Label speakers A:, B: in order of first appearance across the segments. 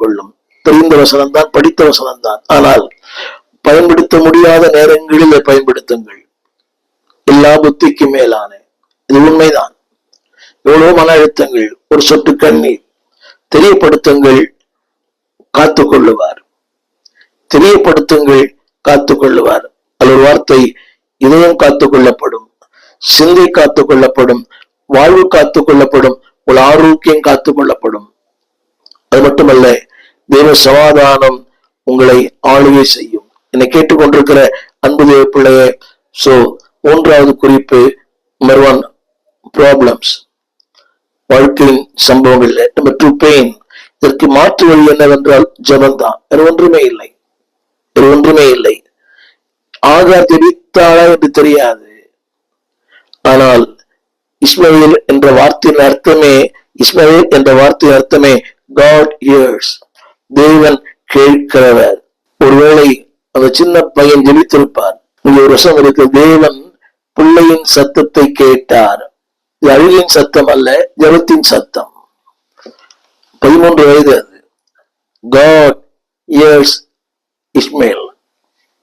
A: கொள்ளும். தெரிந்த வசனம்தான் படித்த வசனம் தான் ஆனால் பயன்படுத்த முடியாத நேரங்களில் பயன்படுத்துங்கள். எல்லா புத்திக்கு மேலான. இது உண்மைதான். எவ்வளவு மன அழுத்தங்கள் ஒரு சொட்டு கண்ணீர். தெரியப்படுத்துங்கள் காத்து கொள்ளுவார் தெரியப்படுத்துங்கள் காத்து கொள்ளுவார் அது ஒரு வார்த்தை இதயம் காத்து கொள்ளப்படும் சிந்தை காத்து கொள்ளப்படும் வாழ்வு காத்து கொள்ளப்படும் உங்கள் ஆரோக்கியம் காத்து கொள்ளப்படும் அது மட்டுமல்ல தேவ சமாதானம் உங்களை ஆளுகை செய்யும். என்னை கேட்டுக்கொண்டிருக்கிற அன்பு தேவ பிள்ளையே சோ மூன்றாவது குறிப்பு நம்பர் ஒன் ப்ராப்ளம்ஸ் வாழ்க்கையின் சம்பவங்கள் நம்பர் டூ பெயின் இதற்கு மாற்று வழி என்னவென்றால் ஜபம்தான் வேறு ஒன்றுமே இல்லை. வேறு ஒன்றுமே இல்லை. ஆகார் தெரிவித்தாளா என்று தெரியாது. ஆனால் இஸ்மவேல் என்ற வார்த்தையின் அர்த்தமே இஸ்மவேல் என்ற வார்த்தையின் அர்த்தமே காட் இயர்ஸ் தேவன் கேட்கிறவர். ஒருவேளை அந்த சின்ன பையன் ஜெபித்திருப்பார். இங்க ஒரு வருஷம் இருக்கு. தேவன் பிள்ளையின் சத்தத்தை கேட்டார். இது அழுகின் சத்தம் அல்ல ஜபத்தின் சத்தம். பதிமூன்று வயது அது. காட் இயர்ஸ் இஸ்மேல்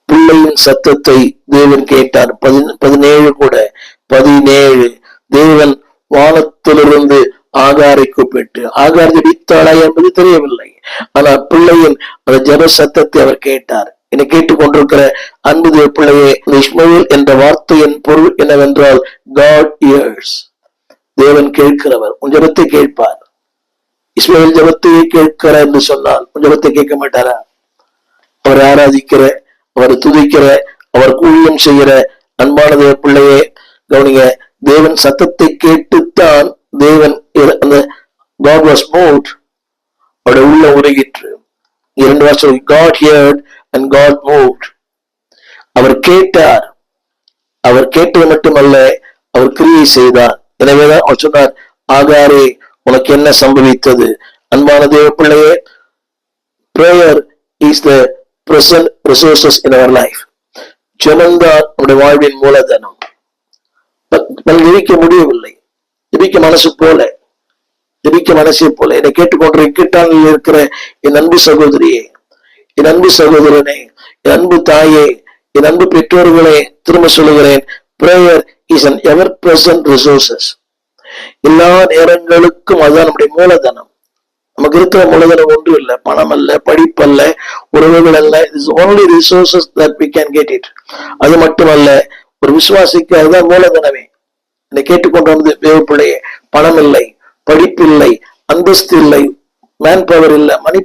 A: பிள்ளையின் சத்தத்தை தேவன் கேட்டார். பதினேழு கூட. பதினேழு. தேவன் வானத்திலிருந்து ஆகாரை கூப்பிட்டு ஆகார் ஜெபித்தாளா என்பது தெரியவில்லை. ஆனால் பிள்ளையின் அந்த ஜப சத்தத்தை அவர் கேட்டார். என்னை கேட்டுக்கொண்டிருக்கிற அன்பு தேவ பிள்ளையே இஸ்மயில் என்ற வார்த்தையின் பொருள் என்னவென்றால் காட் இயர்ஸ் தேவன் கேட்கிறவர் உன் ஜபத்தை கேட்பார். இஸ்மவேல் ஜபத்தையே கேட்கிறார் என்று சொன்னால் உன் ஜபத்தை கேட்க மாட்டாரா? அவர் ஆராதிக்கிற அவர் துதிக்கிற அவர் ஊழியம் செய்கிற அன்பான பிள்ளையே கவனிங்க தேவன் சத்தத்தை கேட்டுத்தான் தேவன் அந்த God was moved அவருடைய உள்ள உருகிற்று. இரண்டு வருஷம் God heard and God moved. அவர் கேட்டார். அவர் கேட்டது மட்டுமல்ல அவர் கிரியை செய்தார். எனவேதான் அவர் சொன்னார் ஆகாரே உனக்கு என்ன சம்பவித்தது? அன்பான தேவ பிள்ளையே prayer is the present resources in our life ஜெபம்தான் நம்முடைய வாழ்வின் மூலதனம். நான் முடியவில்லை. திபிக்க மனசு போல திபிக்க மனசே போல. என்னை கேட்டுக்கொண்டு கிட்டானில் இருக்கிற என் அன்பு சகோதரியே என் அன்பு சகோதரனே என் அன்பு தாயே என் அன்பு பெற்றோர்களே திரும்ப சொல்லுகிறேன் prayer is an ever present resources எல்லா நேரங்களுக்கும் அதுதான் நம்முடைய மூலதனம். நமக்கு இருக்கிற மூலதனம் ஒன்றும் இல்லை பணம் அல்ல படிப்பல்ல உறவுகள் அல்ல. It's only resources that we can get it அது மட்டுமல்ல ஒரு விசுவாசிக்கு அதுதான் மூலதனமே. என்னை கேட்டுக்கொண்டு வந்து தேவ பிள்ளையே பணம் இல்லை படிப்பு இல்லை அந்தஸ்து இல்லை மேன் பவர் இல்லை மணி